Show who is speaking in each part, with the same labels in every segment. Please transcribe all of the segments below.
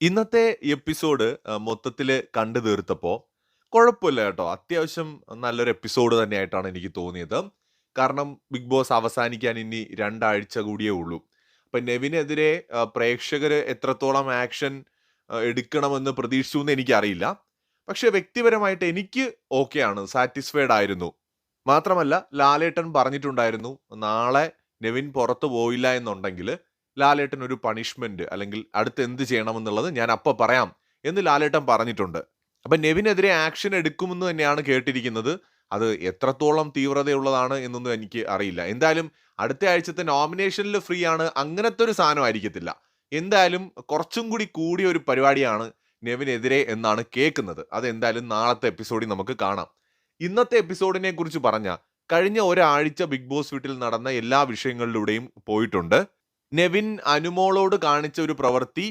Speaker 1: ഇന്നത്തെ എപ്പിസോഡ് മൊത്തത്തിൽ കണ്ടു തീർത്തപ്പോൾ കുഴപ്പമില്ല കേട്ടോ. അത്യാവശ്യം നല്ലൊരു എപ്പിസോഡ് തന്നെയായിട്ടാണ് എനിക്ക് തോന്നിയത്. കാരണം ബിഗ് ബോസ് അവസാനിക്കാൻ ഇനി രണ്ടാഴ്ച കൂടിയേ ഉള്ളൂ. അപ്പം നെവിനെതിരെ പ്രേക്ഷകർ എത്രത്തോളം ആക്ഷൻ എടുക്കണമെന്ന് പ്രതീക്ഷിച്ചു എന്ന് എനിക്കറിയില്ല. പക്ഷേ വ്യക്തിപരമായിട്ട് എനിക്ക് ഓക്കെയാണ് സാറ്റിസ്ഫൈഡ് ആയിരുന്നു. മാത്രമല്ല ലാലേട്ടൻ പറഞ്ഞിട്ടുണ്ടായിരുന്നു നാളെ നെവിൻ പുറത്തു പോയില്ല എന്നുണ്ടെങ്കിൽ ലാലേട്ടൻ ഒരു പണിഷ്മെന്റ് അല്ലെങ്കിൽ അടുത്ത് എന്ത് ചെയ്യണമെന്നുള്ളത് ഞാൻ അപ്പൊ പറയാം എന്ന് ലാലേട്ടൻ പറഞ്ഞിട്ടുണ്ട്. അപ്പൊ നെവിനെതിരെ ആക്ഷൻ എടുക്കുമെന്ന് തന്നെയാണ് കേട്ടിരിക്കുന്നത്. അത് എത്രത്തോളം തീവ്രതയുള്ളതാണ് എന്നൊന്നും എനിക്ക് അറിയില്ല. എന്തായാലും അടുത്ത ആഴ്ചത്തെ നോമിനേഷനിൽ ഫ്രീ ആണ്. അങ്ങനത്തെ ഒരു സാധനം ആയിരിക്കത്തില്ല. എന്തായാലും കുറച്ചും കൂടി കൂടിയ ഒരു പരിപാടിയാണ് നെവിനെതിരെ എന്നാണ് കേൾക്കുന്നത്. അതെന്തായാലും നാളത്തെ എപ്പിസോഡിൽ നമുക്ക് കാണാം. ഇന്നത്തെ എപ്പിസോഡിനെ കുറിച്ച് പറഞ്ഞ കഴിഞ്ഞ ഒരാഴ്ച ബിഗ് ബോസ് വീട്ടിൽ നടന്ന എല്ലാ വിഷയങ്ങളിലൂടെയും പോയിട്ടുണ്ട്. നെവിൻ അനുമോളോട് കാണിച്ച ഒരു പ്രവൃത്തി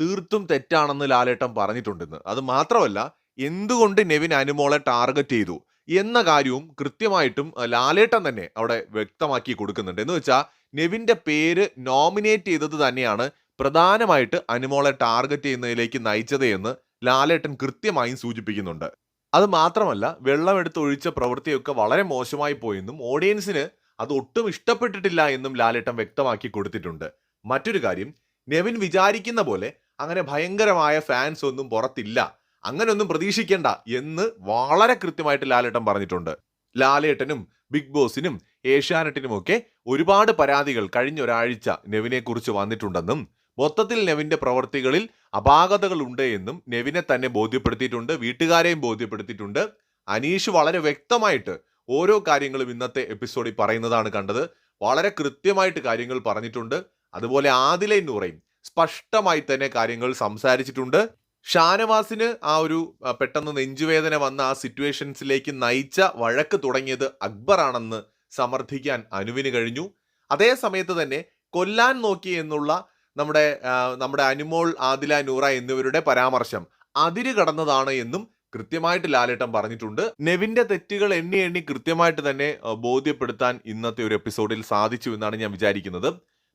Speaker 1: തീർത്തും തെറ്റാണെന്ന് ലാലേട്ടൻ പറഞ്ഞിട്ടുണ്ടെന്ന്. അത് മാത്രമല്ല എന്തുകൊണ്ട് നെവിൻ അനുമോളെ ടാർഗറ്റ് ചെയ്തു എന്ന കാര്യവും കൃത്യമായിട്ടും ലാലേട്ടൻ തന്നെ അവിടെ വ്യക്തമാക്കി കൊടുക്കുന്നുണ്ട്. എന്ന് വെച്ചാൽ നെവിന്റെ പേര് നോമിനേറ്റ് ചെയ്തത് തന്നെയാണ് പ്രധാനമായിട്ട് അനുമോളെ ടാർഗറ്റ് ചെയ്യുന്നതിലേക്ക് നയിച്ചത് എന്ന് ലാലേട്ടൻ കൃത്യമായും സൂചിപ്പിക്കുന്നുണ്ട്. അത് മാത്രമല്ല വെള്ളമെടുത്ത് ഒഴിച്ച പ്രവൃത്തിയൊക്കെ വളരെ മോശമായി പോയെന്നും ഓഡിയൻസിന് അത് ഒട്ടും ഇഷ്ടപ്പെട്ടിട്ടില്ല എന്നും ലാലേട്ടൻ വ്യക്തമാക്കി കൊടുത്തിട്ടുണ്ട്. മറ്റൊരു കാര്യം നെവിൻ വിചാരിക്കുന്ന പോലെ അങ്ങനെ ഭയങ്കരമായ ഫാൻസ് ഒന്നും പുറത്തില്ല. അങ്ങനെയൊന്നും പ്രതീക്ഷിക്കേണ്ട എന്ന് വളരെ കൃത്യമായിട്ട് ലാലേട്ടൻ പറഞ്ഞിട്ടുണ്ട്. ലാലേട്ടനും ബിഗ് ബോസിനും ഏഷ്യാനെറ്റിനുമൊക്കെ ഒരുപാട് പരാതികൾ കഴിഞ്ഞ ഒരാഴ്ച നെവിനെ കുറിച്ച് വന്നിട്ടുണ്ടെന്നും മൊത്തത്തിൽ നെവിന്റെ പ്രവർത്തികളിൽ അപാകതകൾ ഉണ്ട് എന്നും നെവിനെ തന്നെ ബോധ്യപ്പെടുത്തിയിട്ടുണ്ട് വീട്ടുകാരെയും ബോധ്യപ്പെടുത്തിയിട്ടുണ്ട്. അനീഷ് വളരെ വ്യക്തമായിട്ട് ഓരോ കാര്യങ്ങളും ഇന്നത്തെ എപ്പിസോഡിൽ പറയുന്നതാണ് കണ്ടത്. വളരെ കൃത്യമായിട്ട് കാര്യങ്ങൾ പറഞ്ഞിട്ടുണ്ട്. അതുപോലെ ആദിലെ നൂറയും സ്പഷ്ടമായി തന്നെ കാര്യങ്ങൾ സംസാരിച്ചിട്ടുണ്ട്. ഷാനവാസിന് ആ ഒരു പെട്ടെന്ന് നെഞ്ചുവേദന വന്ന ആ സിറ്റുവേഷൻസിലേക്ക് നയിച്ച വഴക്ക് തുടങ്ങിയത് അക്ബറാണെന്ന് സമർത്ഥിക്കാൻ അനുവിന് കഴിഞ്ഞു. അതേ സമയത്ത് തന്നെ കൊല്ലാൻ നോക്കി എന്നുള്ള നമ്മുടെ നമ്മുടെ അനുമോൾ ആദില നൂറ എന്നിവരുടെ പരാമർശം അതിര് കടന്നതാണ് എന്നും കൃത്യമായിട്ട് ലാലേട്ടൻ പറഞ്ഞിട്ടുണ്ട്. നെവിന്റെ തെറ്റുകൾ എണ്ണി എണ്ണി കൃത്യമായിട്ട് തന്നെ ബോധ്യപ്പെടുത്താൻ ഇന്നത്തെ ഒരു എപ്പിസോഡിൽ സാധിച്ചു എന്നാണ് ഞാൻ വിചാരിക്കുന്നത്.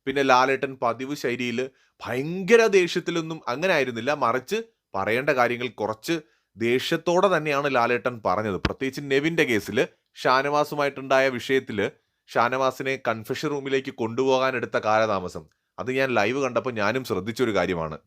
Speaker 1: പിന്നെ ലാലേട്ടൻ പതിവ് ശൈലിയിൽ ഭയങ്കര ദേഷ്യത്തിലൊന്നും അങ്ങനെ ആയിരുന്നില്ല. മറിച്ച് പറയേണ്ട കാര്യങ്ങൾ കുറച്ച് ദേഷ്യത്തോടെ തന്നെയാണ് ലാലേട്ടൻ പറഞ്ഞത്. പ്രത്യേകിച്ച് നെവിന്റെ കേസിൽ ഷാനവാസുമായിട്ടുണ്ടായ വിഷയത്തിൽ ഷാനവാസിനെ കൺഫെഷൻ റൂമിലേക്ക് കൊണ്ടുപോകാൻ എടുത്ത കാലതാമസം. അത് ഞാൻ ലൈവ് കണ്ടപ്പോൾ ഞാനും ശ്രദ്ധിച്ചൊരു കാര്യമാണ്.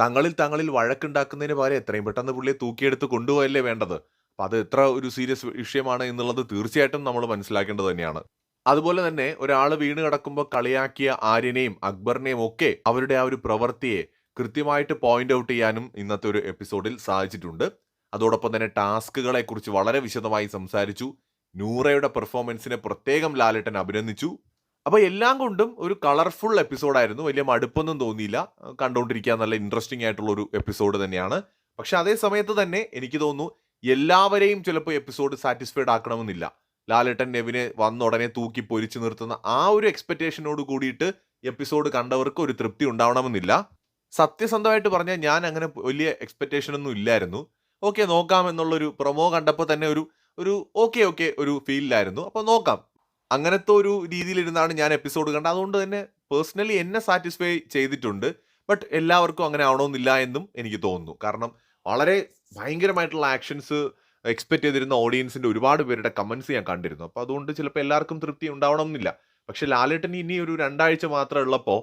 Speaker 1: തങ്ങളിൽ തങ്ങളിൽ വഴക്കുണ്ടാക്കുന്നതിന് പകരം എത്രയും പെട്ടെന്ന് പുള്ളിയെ തൂക്കിയെടുത്ത് കൊണ്ടുപോയല്ലേ വേണ്ടത്? അപ്പം അത് എത്ര ഒരു സീരിയസ് വിഷയമാണ് എന്നുള്ളത് തീർച്ചയായിട്ടും നമ്മൾ മനസ്സിലാക്കേണ്ടത് തന്നെയാണ്. അതുപോലെ തന്നെ ഒരാൾ വീണ് കിടക്കുമ്പോൾ കളിയാക്കിയ ആര്യനെയും അക്ബറിനെയും ഒക്കെ അവരുടെ ആ ഒരു പ്രവൃത്തിയെ കൃത്യമായിട്ട് പോയിന്റ് ഔട്ട് ചെയ്യാനും ഇന്നത്തെ ഒരു എപ്പിസോഡിൽ സാധിച്ചിട്ടുണ്ട്. അതോടൊപ്പം തന്നെ ടാസ്കുകളെ കുറിച്ച് വളരെ വിശദമായി സംസാരിച്ചു. നൂറയുടെ പെർഫോമൻസിനെ പ്രത്യേകം ലാലേട്ടൻ അഭിനന്ദിച്ചു. അപ്പോൾ എല്ലാം കൊണ്ടും ഒരു കളർഫുൾ എപ്പിസോഡായിരുന്നു. വലിയ മടുപ്പൊന്നും തോന്നിയില്ല. കണ്ടുകൊണ്ടിരിക്കാൻ നല്ല ഇൻട്രസ്റ്റിംഗ് ആയിട്ടുള്ള ഒരു എപ്പിസോഡ് തന്നെയാണ്. പക്ഷെ അതേ സമയത്ത് തന്നെ എനിക്ക് തോന്നുന്നു എല്ലാവരെയും ചിലപ്പോൾ എപ്പിസോഡ് സാറ്റിസ്ഫൈഡ് ആക്കണമെന്നില്ല. ലാലേട്ടൻ നെവിനെ വന്ന ഉടനെ തൂക്കി പൊരിച്ചു നിർത്തുന്ന ആ ഒരു എക്സ്പെക്റ്റേഷനോട് കൂടിയിട്ട് എപ്പിസോഡ് കണ്ടവർക്ക് ഒരു തൃപ്തി ഉണ്ടാവണമെന്നില്ല. സത്യസന്ധമായിട്ട് പറഞ്ഞാൽ ഞാൻ അങ്ങനെ വലിയ എക്സ്പെക്ടേഷൻ ഒന്നും ഇല്ലായിരുന്നു. ഓക്കെ നോക്കാം എന്നുള്ളൊരു പ്രൊമോ കണ്ടപ്പോൾ തന്നെ ഒരു ഒരു ഓക്കെ ഓക്കെ ഒരു ഫീലിലായിരുന്നു അപ്പോൾ നോക്കാം. അങ്ങനത്തെ ഒരു രീതിയിലിരുന്നാണ് ഞാൻ എപ്പിസോഡ് കണ്ടത്. അതുകൊണ്ട് തന്നെ പേഴ്സണലി എന്നെ സാറ്റിസ്ഫൈ ചെയ്തിട്ടുണ്ട്. ബട്ട് എല്ലാവർക്കും അങ്ങനെ ആവണമെന്നില്ല എന്നും എനിക്ക് തോന്നുന്നു. കാരണം വളരെ ഭയങ്കരമായിട്ടുള്ള ആക്ഷൻസ് എക്സ്പെക്ട് ചെയ്തിരുന്ന ഓഡിയൻസിന്റെ ഒരുപാട് പേരുടെ കമന്റ്സ് ഞാൻ കണ്ടിരുന്നു. അപ്പോൾ അതുകൊണ്ട് ചിലപ്പോൾ എല്ലാവർക്കും തൃപ്തി ഉണ്ടാവണമെന്നില്ല. പക്ഷെ ലാലേട്ടൻ ഇനി ഒരു രണ്ടാഴ്ച മാത്രമേ ഉള്ളപ്പോൾ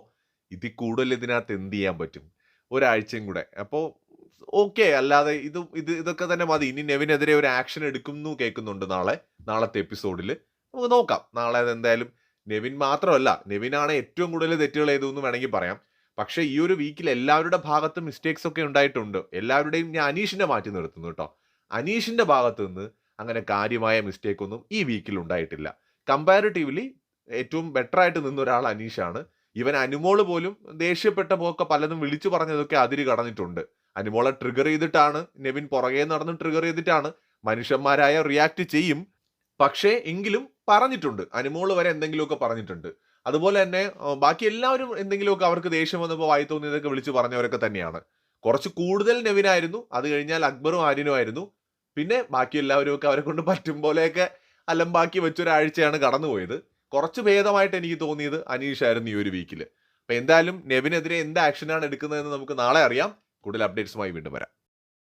Speaker 1: ഇതിൽ കൂടുതൽ ഇതിനകത്ത് എന്ത് ചെയ്യാൻ പറ്റും? ഒരാഴ്ചയും കൂടെ. അപ്പോൾ ഓക്കെ അല്ലാതെ ഇത് ഇത് ഇതൊക്കെ തന്നെ മതി. ഇനി നെവിനെതിരെ ഒരു ആക്ഷൻ എടുക്കുന്നു കേൾക്കുന്നുണ്ട് നാളെ നാളത്തെ എപ്പിസോഡിൽ നമുക്ക് നോക്കാം. നാളെ എന്തായാലും നെവിൻ മാത്രമല്ല നെവിനാണ് ഏറ്റവും കൂടുതൽ തെറ്റുകൾ ചെയ്തതെന്ന് വേണമെങ്കിൽ പറയാം. പക്ഷേ ഈ ഒരു വീക്കിൽ എല്ലാവരുടെ ഭാഗത്തും മിസ്റ്റേക്സ് ഒക്കെ ഉണ്ടായിട്ടുണ്ട്. എല്ലാവരുടെയും ഞാൻ അനീഷിനെ മാറ്റി നിർത്തുന്നു കേട്ടോ. അനീഷിന്റെ ഭാഗത്തു നിന്ന് അങ്ങനെ കാര്യമായ മിസ്റ്റേക്ക് ഒന്നും ഈ വീക്കിൽ ഉണ്ടായിട്ടില്ല. കമ്പാരിറ്റീവ്ലി ഏറ്റവും ബെറ്റർ ആയിട്ട് നിന്ന ഒരാൾ അനീഷാണ്. ഇവൻ അനുമോൾ പോലും ദേഷ്യപ്പെട്ട പോക്കെ പലതും വിളിച്ചു പറഞ്ഞതൊക്കെ അതിര് കടന്നിട്ടുണ്ട്. അനുമോളെ ട്രിഗർ ചെയ്തിട്ടാണ് നെവിൻ പുറകെ നടന്ന് ട്രിഗർ ചെയ്തിട്ടാണ് മനുഷ്യന്മാരായ റിയാക്ട് ചെയ്യും. പക്ഷേ എങ്കിലും പറഞ്ഞിട്ടുണ്ട്. അനുമോൾ വരെ എന്തെങ്കിലുമൊക്കെ പറഞ്ഞിട്ടുണ്ട്. അതുപോലെ തന്നെ ബാക്കി എല്ലാവരും എന്തെങ്കിലുമൊക്കെ അവർക്ക് ദേഷ്യം വന്നപ്പോൾ വായി തോന്നിയതൊക്കെ വിളിച്ച് പറഞ്ഞവരൊക്കെ തന്നെയാണ്. കുറച്ച് കൂടുതൽ നെവിനായിരുന്നു. അത് കഴിഞ്ഞാൽ അക്ബറും ആര്യനും ആയിരുന്നു. പിന്നെ ബാക്കി എല്ലാവരും ഒക്കെ അവരെ കൊണ്ട് പറ്റും പോലെയൊക്കെ അലമ്പാക്കി വെച്ചൊരാഴ്ചയാണ് കടന്നുപോയത്. കുറച്ച് ഭേദമായിട്ട് എനിക്ക് തോന്നിയത് അനീഷ് ആയിരുന്നു ഈ ഒരു വീക്കിൽ അപ്പം എന്തായാലും നെവിനെതിരെ എന്ത് ആക്ഷനാണ് എടുക്കുന്നതെന്ന് നമുക്ക് നാളെ അറിയാം. കൂടുതൽ അപ്ഡേറ്റ്സുമായി വീണ്ടും വരാം.